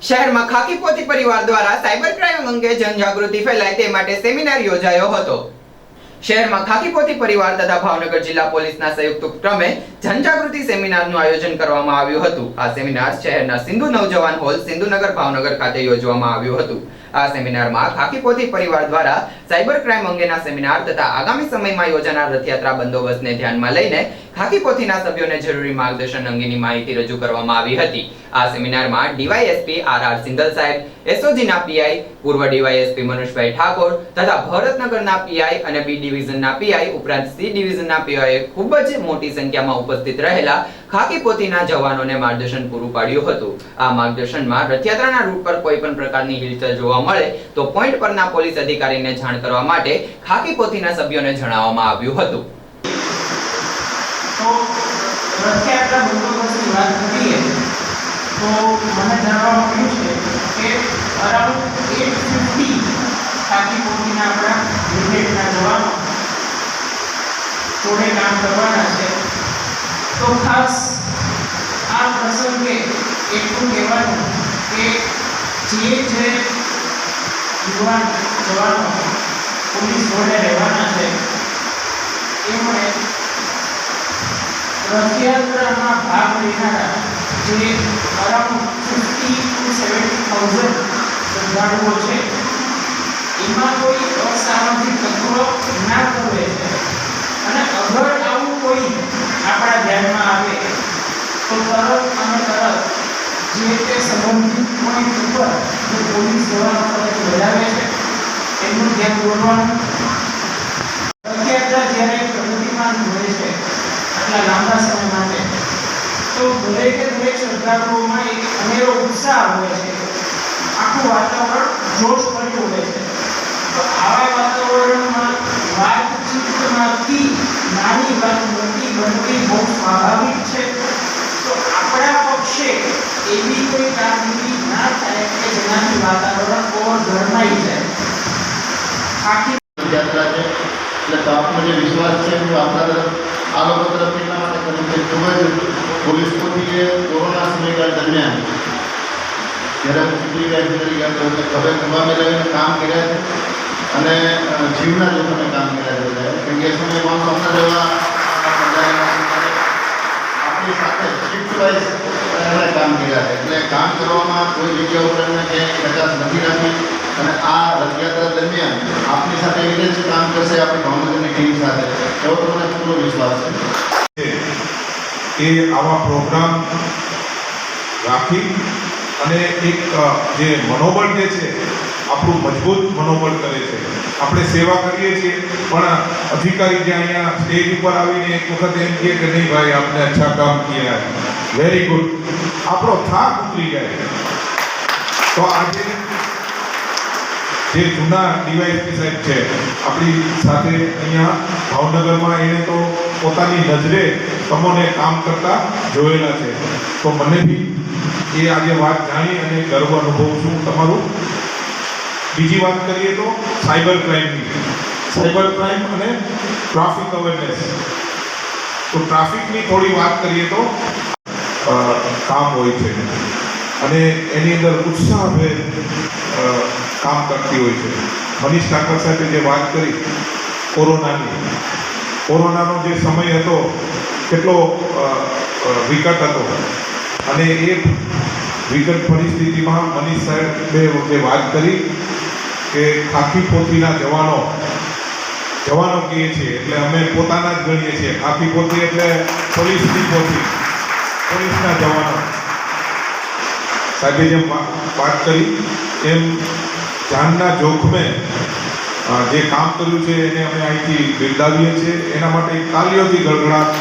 શહેરમાં ખાકીપોતી પરિવાર દ્વારા સાયબર ક્રાઇમ અંગે જનજાગૃતિ ફેલાય તે માટે સેમિનાર યોજાયો હતો. શહેરમાં ખાકીપોતી પરિવાર તથા ભાવનગર જિલ્લા પોલીસના સંયુક્ત ઉપક્રમે જનજાગૃતિ સેમિનારનું આયોજન કરવામાં આવ્યું હતું. આ સેમિનાર શહેરના સિંધુ નવજવાન હોલ સિંધુનગર ભાવનગર ખાતે યોજવામાં આવ્યું હતું. આ સેમિનારમાં ખાકીપોતી પરિવાર દ્વારા સાયબર ક્રાઇમ અંગેના સેમિનાર તથા આગામી સમયમાં યોજાનાર રથયાત્રા બંદોબસ્તને ધ્યાનમાં લઈને ખાકીપોથીના સભ્યોને જરૂરી માર્ગદર્શન અંગેની માહિતી રજૂ કરવામાં આવી હતી. આ સેમિનારમાં ડીવાયએસપી આર આર સિંધલ સાહેબ, એસઓજીના પીઆઈ, પૂર્વ ડીવાયએસપી મનુષભાઈ ઠાકોર તથા ભરતનગરના પીઆઈ અને બી ડિવિઝનના પીઆઈ ઉપરાંત સી ડિવિઝનના પીઆઈએ ખૂબ જ મોટી સંખ્યામાં ઉપસ્થિત રહેલા ખાકીપોથીના જવાનોને માર્ગદર્શન પૂરું પાડ્યું હતું. આ માર્ગદર્શનમાં રથયાત્રાના રૂટ પર કોઈ પણ પ્રકારની હિલચાલ જોવા મળે તો પોઈન્ટ પરના પોલીસ અધિકારીને જાણ કરવા માટે ખાકીપોથીના સભ્યોને જણાવવામાં આવ્યું હતું. તો રથયાત્રા બંદોબસ્તની વાત કરીએ, તો મને જાણવા મળ્યું છે કે અરાઉન્ડ એટ ફિફ્ટી ખાકી પોથીના આપણા યુનિટના જવાનો જોડે કામ કરવાના છે. તો ખાસ આ પ્રસંગે એટલું કહેવાનું કે જે જે યુવાન પોલીસ જોડે રહેવાના છે. એમણે રથયાત્રામાં ભાગ લેનારા જે અરાઉન્ડ ટુ સેવન્ટી થાઉઝન્ડ શ્રદ્ધાળુઓ છે. એમાં કોઈ અસામાજિક તત્વો કરે અને અગર આવું કોઈ આપણા ધ્યાનમાં આવે, તો તરત અને તરત જે તે સંબંધિત પોઈન્ટ ઉપર જે પોલીસ જવાનો ફરજ બજાવે છે એમનું ધ્યાન દોરવાનું રથયાત્રા જ્યારે પ્રગતિમાન હોય છે આટલા લાંબા સમય માટે તો દરેકે દરેક શ્રદ્ધાળુઓમાં એક અનેરો ઉત્સાહ હોય છે આખું વાતાવરણ જોશ ભર્યું હોય છે તો આવા વાતાવરણમાં વાતચીતમાંથી નાની વાત મોટી બનવી બહુ સ્વાભાવિક છે તો આપણા પક્ષે એવી કોઈ કામગીરી ના થાય કે જેનાથી વાતાવરણ એટલે તો આપનો જે વિશ્વાસ છે, હું આપણા તરફ, આ લોકો તરફ એટલા માટે કરું કે ખૂબ જ પોલીસ પોતીએ કોરોના સમયગાળ દરમિયાન જ્યારે સુપ્રિવાઇઝર તરીકે હતો, એટલે ખબર ખભા મિલાવીને કામ કર્યા છે અને જીવના જોખમે કામ કર્યા છે. કેમ કે સમયે માણસો હમણાં જેવા આપણી સાથે શિફ્ટ વાઇઝ એમણે કામ કર્યા છે એટલે કામ કરવામાં કોઈ જગ્યા ઉપર એમને ક્યાંય કચાશ નથી રાખી અને આ રથયાત્રા દરમિયાન આપની સાથે એવી રીતે કામ કરશે આપણી ભાવનગરની ટીમ સાથે. એવો તો મને પૂરો વિશ્વાસ છે. એ આવા પ્રોગ્રામ રાખી અને એક જે મનોબળ જે છે, આપણું મજબૂત મનોબળ કરે છે. આપણે સેવા કરીએ છીએ, પણ અધિકારી જે અહીંયા સ્ટેજ ઉપર આવીને એક વખત એમ કહે કે નહીં ભાઈ, આપણે અચ્છા કામ કિયા વેરી ગુડ આપણો થાક ઉતરી જાય. તો આજે જે જૂના ડીવાયએસપી સાહેબ છે, આપણી સાથે અહીંયા ભાવનગરમાં એણે તો પોતાની નજરે તમોને કામ કરતા જોયેલા છે. તો મને બી એ આજે વાત જાણી અને ગર્વ અનુભવું છું તમારું. બીજી વાત કરીએ તો સાયબર ક્રાઇમની. સાયબર ક્રાઇમ અને ટ્રાફિક અવેરનેસ. તો ટ્રાફિકની થોડી વાત કરીએ તો કામ હોય છે. અને એની અંદર ઉત્સાહભેર કામ કરતી હોય છે. મનીષ ઠાકર સાહેબે જે વાત કરી કોરોનાની, કોરોનાનો જે સમય હતો, કેટલો વિકટ હતો. અને એ વિકટ પરિસ્થિતિમાં મનીષ સાહેબે જે વાત કરી કે ખાખી પોથીના જવાનો જવાનો કહીએ છીએ, એટલે અમે પોતાના જ ગણીએ છીએ. ખાખી પોથી એટલે પોલીસની પોથી, પોલીસના જવાનો. સાહેબે જેમ વાત કરી, એમ જાનના જોખમે જે કામ કર્યું છે એને અમે અહીંથી બિરદાવીએ છીએ. એના માટે તાલીઓથી ગડગડાટ